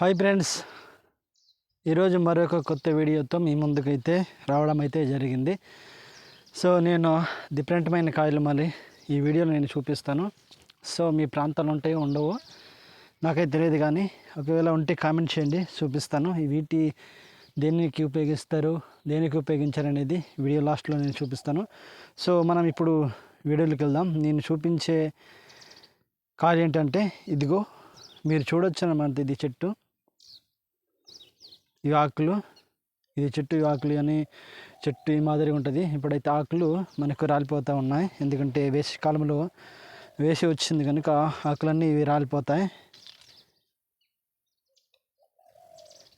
Hi friends. ఈరోజు మరొక కొత్త వీడియోతో మీ ముందుకైతే రావడం అయితే జరిగింది. సో నేను డిఫరెంట్మైన కాయలు మళ్ళీ ఈ వీడియోలో నేను చూపిస్తాను. సో మీ ప్రాంతాలు ఉంటాయి ఉండవు. నాకైతే తెలియదు కానీ ఒకవేళ ఉంటే కామెంట్ చేయండి చూపిస్తాను. ఈ వీటి దేనికి ఉపయోగిస్తారు దేనికి ఉపయోగించారు అనేది వీడియో లాస్ట్లో నేను చూపిస్తాను. సో మనం ఇప్పుడు వీడియోలోకి వెళ్దాం. నేను చూపించే కాయలు ఏంటంటే ఇదిగో మీరు చూడొచ్చు అన్నమాట ఇది చెట్టు. ఈ ఆకులు. ఇది చెట్టు ఆకులు అని చెట్టు ఈ మాదిరిగా ఉంటుంది. ఇప్పుడైతే ఆకులు మనకు రాలిపోతూ ఉన్నాయి. ఎందుకంటే వేసవి కాలంలో వేసి వచ్చింది కనుక ఆకులన్నీ ఇవి రాలిపోతాయి.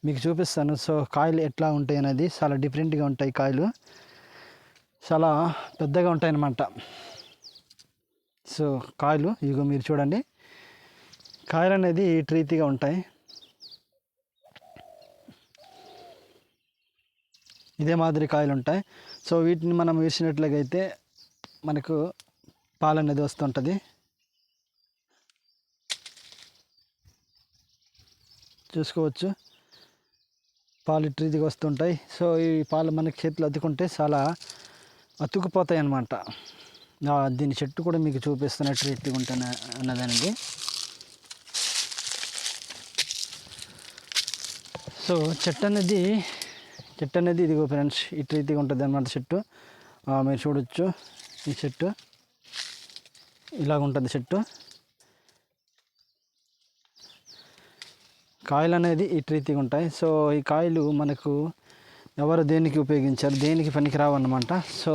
మీకు చూపిస్తాను. సో కాయలు ఎట్లా ఉంటాయి అనేది చాలా డిఫరెంట్గా ఉంటాయి కాయలు. చాలా పెద్దగా ఉంటాయి అన్నమాట సో కాయలు ఇదిగో మీరు చూడండి. కాయలు అనేది ఈ రీతిగా ఉంటాయి. ఇదే మాదిరి కాయలు ఉంటాయి సో వీటిని మనం వేసినట్లయితే మనకు పాలు అనేది వస్తుంటుంది. చూసుకోవచ్చు. పాలు ఇటు వస్తుంటాయి. సో ఈ పాలు మనకి చేతిలో అతుకుంటే చాలా అతుకుపోతాయి అన్నమాట దీని చెట్టు కూడా మీకు చూపిస్తున్నట్టు రీతిగా ఉంటాను అన్నదానికి. సో చెట్టు అనేది చెట్టు అనేది ఇదిగో ఫ్రెండ్స్ ఇటు రీతిగా ఉంటుంది అన్నమాట చెట్టు. మీరు చూడొచ్చు ఈ చెట్టు. ఇలాగ ఉంటుంది చెట్టు. కాయలు అనేది ఇటు రీతిగా ఉంటాయి. సో ఈ కాయలు మనకు ఎవరు దేనికి ఉపయోగించారు దేనికి పనికి రావు అన్నమాట. సో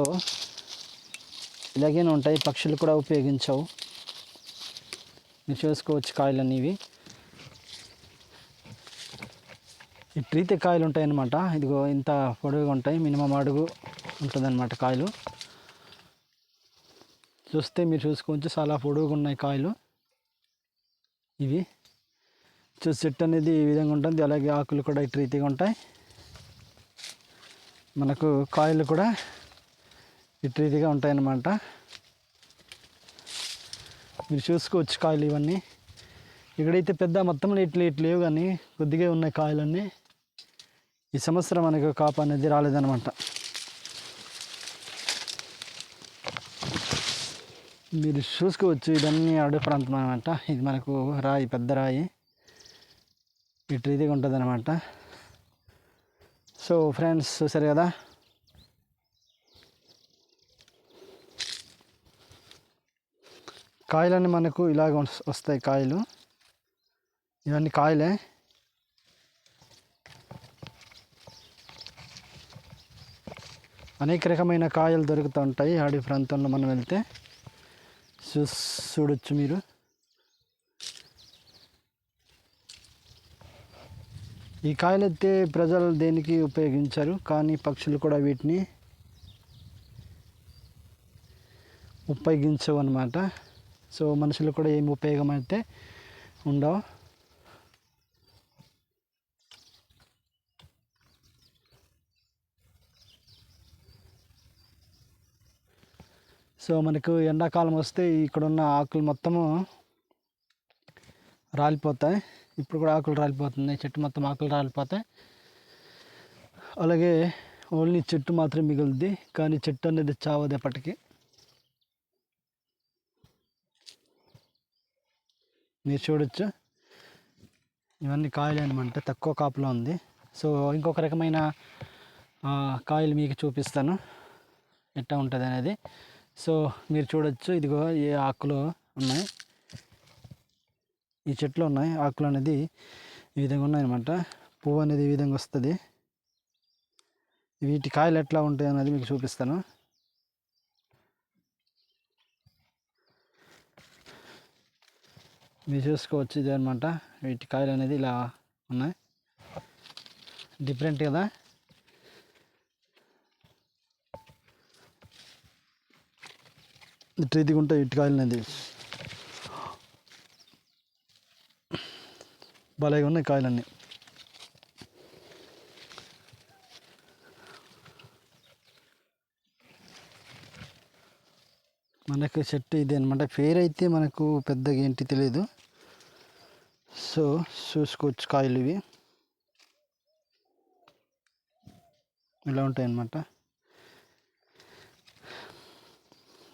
ఇలాగే ఉంటాయి. పక్షులు కూడా ఉపయోగించవు. మీరు చూసుకోవచ్చు కాయలు అనేవి. ఈ కాయలు ఉంటాయన్నమాట. ఇదిగో ఇంత పొడవుగా ఉంటాయి. మినిమం అడుగు ఉంటుందన్నమాట కాయలు. చూస్తే మీరు చూసుకోవచ్చు. చాలా పొడవుగా ఉన్నాయి కాయలు. ఇవి చూసి చెట్టు అనేది ఈ విధంగా ఉంటుంది. అలాగే ఆకులు కూడా ఇటు రీతిగా ఉంటాయి. మనకు కాయలు కూడా ఇటు రీతిగా ఉంటాయన్నమాట. మీరు చూసుకోవచ్చు కాయలు ఇవన్నీ. ఇక్కడైతే పెద్ద మొత్తంలో ఇట్లు ఇట్లు లేవు కానీ కొద్దిగా ఉన్నాయి కాయలన్నీ. ఈ సంవత్సరం మనకు కాపు అనేది రాలేదనమాట మీరు చూసుకోవచ్చు ఇవన్నీ అడవి ప్రాంతం అనమాట ఇది మనకు రాయి పెద్ద రాయి. ఇటు ఇదిగా ఉంటుంది అనమాట సో ఫ్రెండ్స్ చూసారు కదా? కాయలన్నీ మనకు ఇలాగ వస్తాయి కాయలు. ఇవన్నీ కాయలే. అనేక రకమైన కాయలు దొరుకుతూ ఉంటాయి. అడవి ప్రాంతంలో మనం వెళ్తే చూ చూడొచ్చు మీరు. ఈ కాయలైతే ప్రజలు దేనికి ఉపయోగించారు? కానీ పక్షులు కూడా వీటిని ఉపయోగించవు అనమాట సో మనుషులు కూడా ఏమి ఉపయోగం అయితే ఉండవు. సో మనకు ఎండాకాలం వస్తే ఇక్కడ ఉన్న ఆకులు మొత్తము రాలిపోతాయి. ఇప్పుడు కూడా ఆకులు రాలిపోతున్నాయి. చెట్టు మొత్తం ఆకులు రాలిపోతాయి. అలాగే ఓన్లీ చెట్టు మాత్రం మిగులుద్ది. కానీ చెట్టు అనేది చావదు ఎప్పటికీ. మీరు చూడొచ్చు. ఇవన్నీ కాయలు అనమాట తక్కువ కాపులో ఉంది. సో ఇంకొక రకమైన కాయలు మీకు చూపిస్తాను. ఎట్లా ఉంటుంది అనేది సో మీరు చూడొచ్చు. ఇదిగో ఏ ఆకులు ఉన్నాయి. ఈ చెట్లు ఉన్నాయి. ఆకులు అనేది ఈ విధంగా ఉన్నాయన్నమాట. పువ్వు అనేది ఈ విధంగా వస్తుంది. వీటి కాయలు ఎట్లా ఉంటాయి అనేది మీకు చూపిస్తాను. మీరు చూసుకోవచ్చు ఇది అనమాట వీటి కాయలు అనేది ఇలా ఉన్నాయి. డిఫరెంట్ కదా? ఇటు రీతిగా ఉంటాయి ఇటు కాయలు అనేది భలేగా ఉన్నాయి కాయలన్నీ. మనకు చెట్టు ఇది అనమాట పేరైతే అయితే మనకు పెద్దగా ఏంటి తెలియదు సో చూసుకోవచ్చు కాయలు ఇవి. ఇలా ఉంటాయి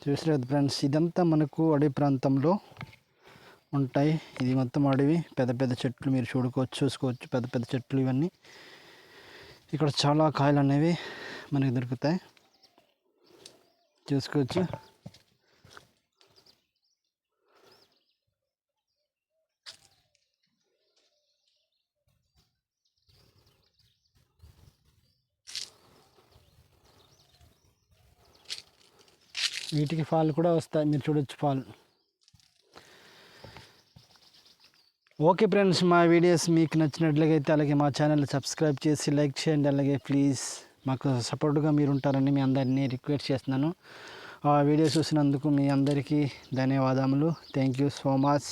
అన్నమాట ఫ్రెండ్స్? ఇదంతా మనకు అడవి ప్రాంతంలో ఉంటాయి. ఇది మొత్తం అడవి. పెద్ద పెద్ద చెట్లు మీరు చూడుకోవచ్చు చూసుకోవచ్చు. పెద్ద పెద్ద చెట్లు ఇవన్నీ. ఇక్కడ చాలా కాయలు అనేవి మనకి దొరుకుతాయి. చూసుకోవచ్చు? వీటికి ఫాల్ కూడా వస్తాయి. మీరు చూడొచ్చు ఫాల్ ఓకే ఫ్రెండ్స్ మా వీడియోస్ మీకు నచ్చినట్లయితే అలాగే మా ఛానల్ సబ్స్క్రైబ్ చేసి లైక్ చేయండి. అలాగే ప్లీజ్ మాకు సపోర్ట్గా మీరు ఉంటారని మీ అందరినీ రిక్వెస్ట్ చేస్తున్నాను. ఆ వీడియో చూసినందుకు మీ అందరికీ ధన్యవాదములు. Thank you so much.